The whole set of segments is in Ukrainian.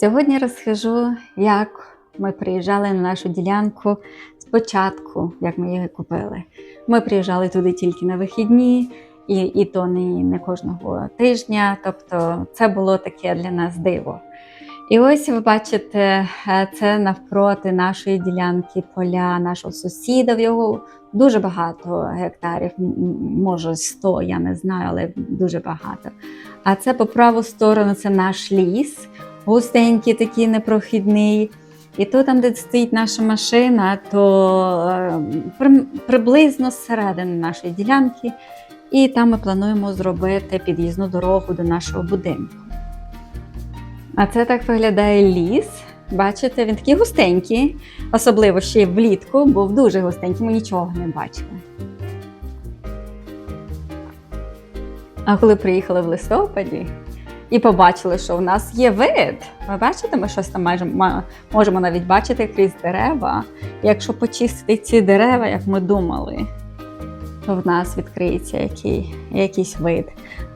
Сьогодні розкажу, як ми приїжджали на нашу ділянку спочатку, як ми її купили. Ми приїжджали туди тільки на вихідні, і, і то не, не кожного тижня. Тобто це було таке для нас диво. І ось ви бачите, е, це навпроти нашої ділянки поля нашого сусіда. В його дуже багато гектарів, може 100, я не знаю, але дуже багато. А це по праву сторону це наш ліс, густенький, такий непрохідний. І то там, де стоїть наша машина, то е, при- приблизно зсередини нашої ділянки. І там ми плануємо зробити під'їзну дорогу до нашого будинку. А це так виглядає ліс. Бачите, він такий густенький, особливо ще й влітку, був дуже густенький, ми нічого не бачили. А коли приїхали в листопаді і побачили, що в нас є вид, ви бачите, ми щось там майже можемо навіть бачити крізь дерева. Якщо почистити ці дерева, як ми думали, то в нас відкриється який, якийсь вид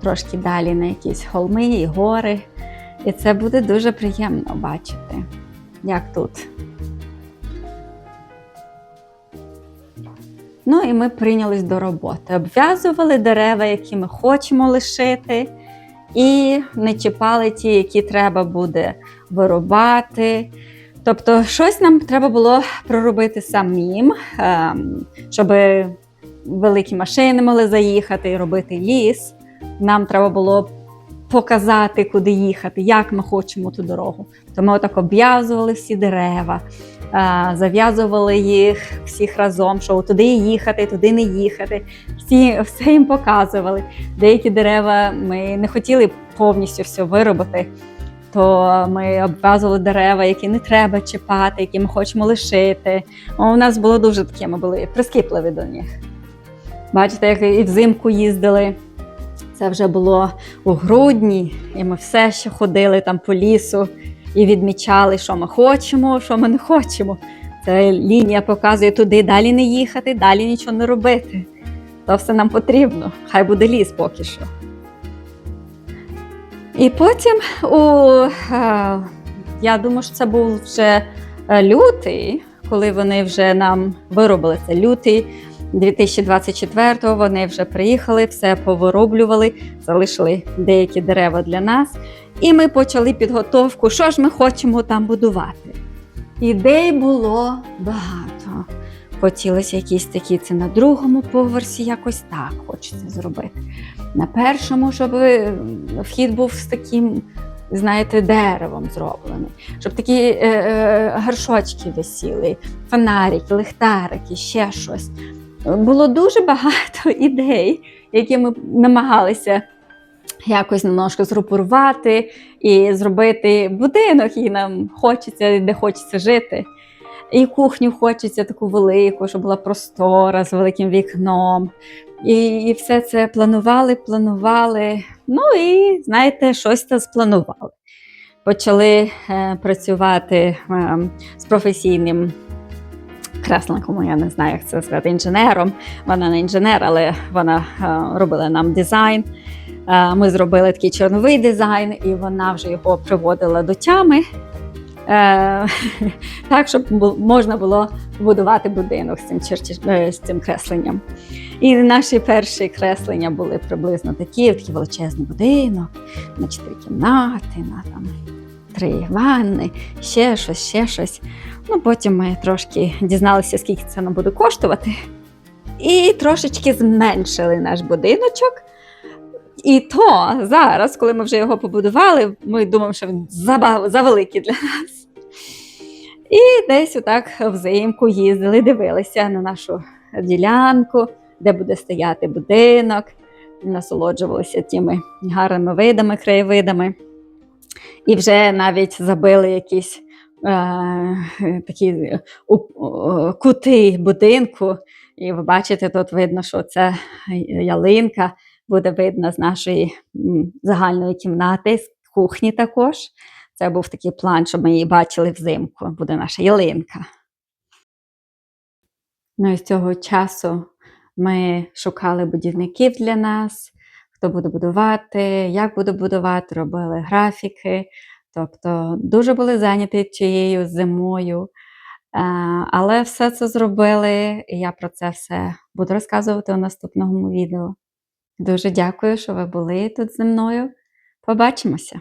трошки далі на якісь холми і гори. І це буде дуже приємно бачити, як тут. Ну і ми прийнялись до роботи. Обв'язували дерева, які ми хочемо лишити, і не чіпали ті, які треба буде вирубати. Тобто, щось нам треба було проробити самим, ем, щоб великі машини могли заїхати і робити ліс. Нам треба було показати, куди їхати, як ми хочемо ту дорогу. То ми отак обв'язували всі дерева, зав'язували їх всіх разом, що туди їхати, туди не їхати. Всі все їм показували. Деякі дерева ми не хотіли повністю все виробити. То ми обв'язували дерева, які не треба чіпати, які ми хочемо лишити. У нас було дуже таке, ми були прискіпливі до них. Бачите, як і взимку їздили. Це вже було у грудні, і ми все ще ходили там по лісу і відмічали, що ми хочемо, що ми не хочемо. Це лінія показує туди далі не їхати, далі нічого не робити. То все нам потрібно. Хай буде ліс поки що. І потім у, е, я думаю, що це був вже е, лютий, коли вони вже нам виробили це лютий 2024-го. Вони вже приїхали, все повироблювали, залишили деякі дерева для нас. І ми почали підготовку, що ж ми хочемо там будувати. Ідей було багато. Хотілося якісь такі, це на другому поверсі якось так хочеться зробити. На першому, щоб е, вхід був з таким, знаєте, деревом зроблений, щоб такі е, е, гаршочки висіли, фонарики, ліхтарики, ще щось. Було дуже багато ідей, які ми намагалися якось немножко зрупурувати і зробити будинок, який нам хочеться, де хочеться жити. І кухню хочеться таку велику, щоб була простора з великим вікном. І, і все це планували, планували. Ну і знаєте, щось це спланували. Почали е, працювати е, з професійним кресленком, я не знаю, як це сказати, інженером. Вона не інженер, але вона е, робила нам дизайн. Е, Ми зробили такий чорновий дизайн, і вона вже його приводила до тями. Е, так, щоб можна було будувати будинок з цим, з цим кресленням. І наші перші креслення були приблизно такі: такий величезний будинок, на чотири кімнати, на там три ванни, ще щось, ще щось. Ну, потім ми трошки дізналися, скільки це нам буде коштувати. І трошечки зменшили наш будиночок. І то зараз, коли ми вже його побудували, ми думаємо, що він завеликий для нас. І десь отак взимку їздили, дивилися на нашу ділянку, де буде стояти будинок, насолоджувалися тими гарними видами, краєвидами. І вже навіть забили якісь е, такі кути будинку. І ви бачите, тут видно, що це ялинка буде видно з нашої загальної кімнати, з кухні також. Це був такий план, щоб ми її бачили взимку. Буде наша ялинка. Ну і з цього часу ми шукали будівників для нас, хто буде будувати, як буде будувати, робили графіки. Тобто дуже були зайняті чиєю зимою. Е, Але все це зробили, і я про це все буду розказувати у наступному відео. Дуже дякую, що ви були тут зі мною. Побачимося!